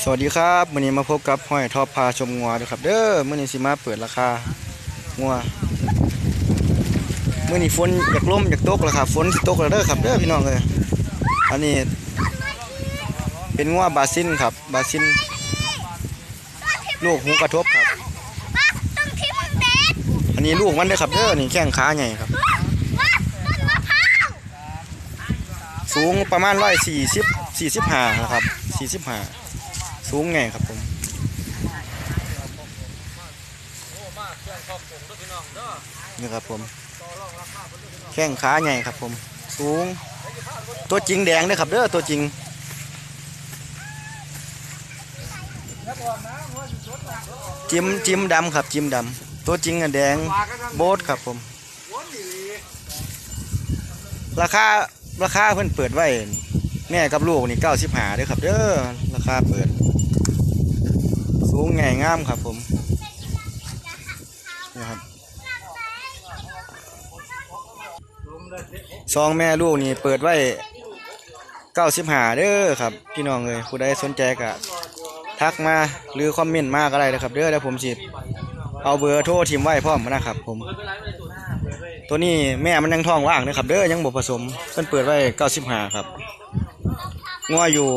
สวัสดีครับวันนี้มาพบกับห้อยทอปพาชมงัวด้วยครับ เด้อมื่อนี้สิมาเปิดราคางัวมื่อนี้ฝนอยากล่มอยากตกแล้วครับฝนตกแล้วเด้อครับเด้อพี่น้องเลยอันนี้ เป็นงัวบาซินครับ บาซิน ลูกหูกระทบครับ อันนี้ลูกมันเด้อครับเด้อนี่แข้งขาใหญ่ครับ สูงประมาณร้อยสี่สิบสี่สิบห้านะครับสี่สิบห้า สูงไงครับผมนี่ครับผม แข้งขาใหญ่ครับผม สูง ตัวจริงแดงเด้อครับเด้อตัวจริงจิ้มจิ้มดำครับจิ้มดำตัวจริงอะแดงโบทครับผม ราคาราคาเพิ่อนเปิดไว้แม่กับลูกนี่เก้าสิบหาด้อครับเด้อราคาเปิด สูงใหญ่งามครับผมนะครับซองแม่ลูกนี่เปิดไว้เก้าสิบหาเด้อครับ พี่น้องเลยผู้ใดสนใจก็ทักมาหรือคอมเมนต์มาก็ได้นะครับเด้อแล้วผมสิเอาเบอร์โทรทีมไว้พร้อมนะครับ ผม ตัวนี้แม่มันยังท้องว่างนะครับ เด้อยังบ่ผสมเพิ่นเปิดไว้95ครับงัวอยู่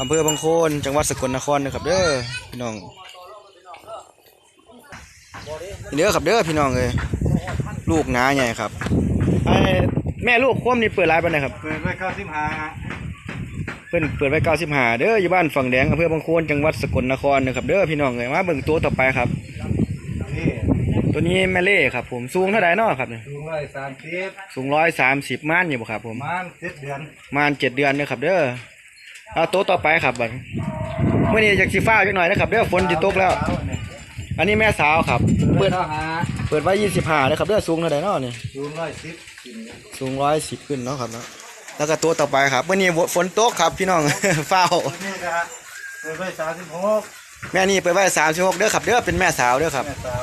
อำเภอบางโคนจังหวัดสกลนครนะครับเด้อพี่น้องเด้อครับเด้อพี่น้องเอ้ยลูกหนาใหญ่ครับไอ้แม่ลูกควมนี่เปิดร้านปานใดครับเปิดไว้เก้าสิบห้าเพิ่นเปิดไว้95เด้ออยู่บ้านฝั่งแดงอำเภอบางโคนจังหวัดสกลนครนะครับเด้อพี่น้องเอ้ยมาเบิ่งตัวต่อไปครับนี่ตัวนี้แม่เล่ครับ ผมสูงเท่าใดเนาะครับเนี่ยสูงร้อยสามสิบสูง130ม่านอยู่บ่ครับผมประมาณเจ็ดเดือนประมาณเจ็ดเดือนนะครับเด้อ เอาโต๊ะต่อไปครับบัดเมื่อนี้จากสีฟ้าจักหน่อยนะครับเด้อฝนจะตกแล้ว อันนี้แม่สาวครับ เปิเปิดดเท่าหาเปิดไว้ยี่สิบห้าเลยครับเด้อสูงเท่าไหร่เนาะนี่สูงร้อยสิบกินสูงร้อยสิบขึ้นเนาะครับเนาะแล้วก็ตัวต่อไปครับเมื่อนี้ฝนตกครับพี่น้องเฝ้าตัวนี้ก็เปิดไว้สามสิบหกแม่นี่เปิดไว้สามสิบหกเด้อครับเด้อเป็นแม่สาวเด้อครับแม่สาว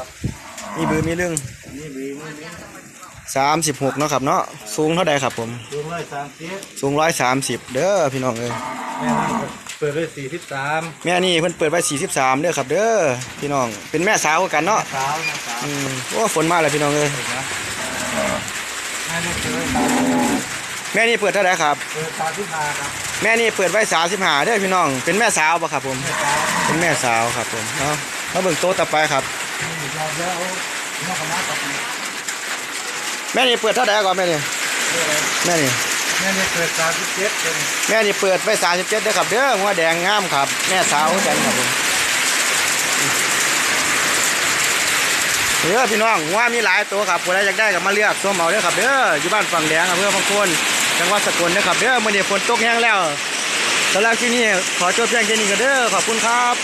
มีบือมีเรื่องนี่บีนี่บี สามสิบหกเนาะครับเนาะสูงเท่าใดครับผม สูงร้อยสามสิบสูงร้อยสามสิบเด้อพี่น้องเอ้ยแม่นี่เปิดไว้สี่สิบสามแม่นี่เพิ่นเปิดไว้สี่สิบสามเด้อครับ เด้อพี่น้องเป็นแม่สาวคือกันเนาะสาวนะสาวอืมโอ้ฝนมาแล้วพี่น้องเอ้ยเห็นไหมแม่นี่เปิดแม่นี่เปิดเท่าไหร่ครับ เปิดสามสิบห้าครับแม่นี่เปิดไว้สามสิบห้าเด้อพี่น้องเป็นแม่สาวปะครับผมแม่สาวเป็นแม่สาวครับผมเนาะมาเบิ่งโต๊ะต่อไปครับนี่ยอมแล้วนอกคณะกับ แม่นี่เปิดเท่าไหร่ก่อนแม่นี่แม่นี่แม่นี่เปิดสามสิบเจ็ดเป็นแม่นี่เปิดไว้สามสิบเจ็ดเด้อครับเด้อหัวแดงงามครับ แม่สาวคือกันครับผมเด้อพี่น้องว่ามีหลายตัวครับผู้ใดอยากได้ก็มาเลือกส้มเอาเด้อครับเด้ออยู่บ้านฝั่งแดงอำเภอบางโคนจังหวัดสกลเด้อครับเด้อมื้อนี้ฝนตกแห้งแล้วสำหรับที่นี่ขอจบเพียงแค่นี้ก็เด้อขอบคุณครับ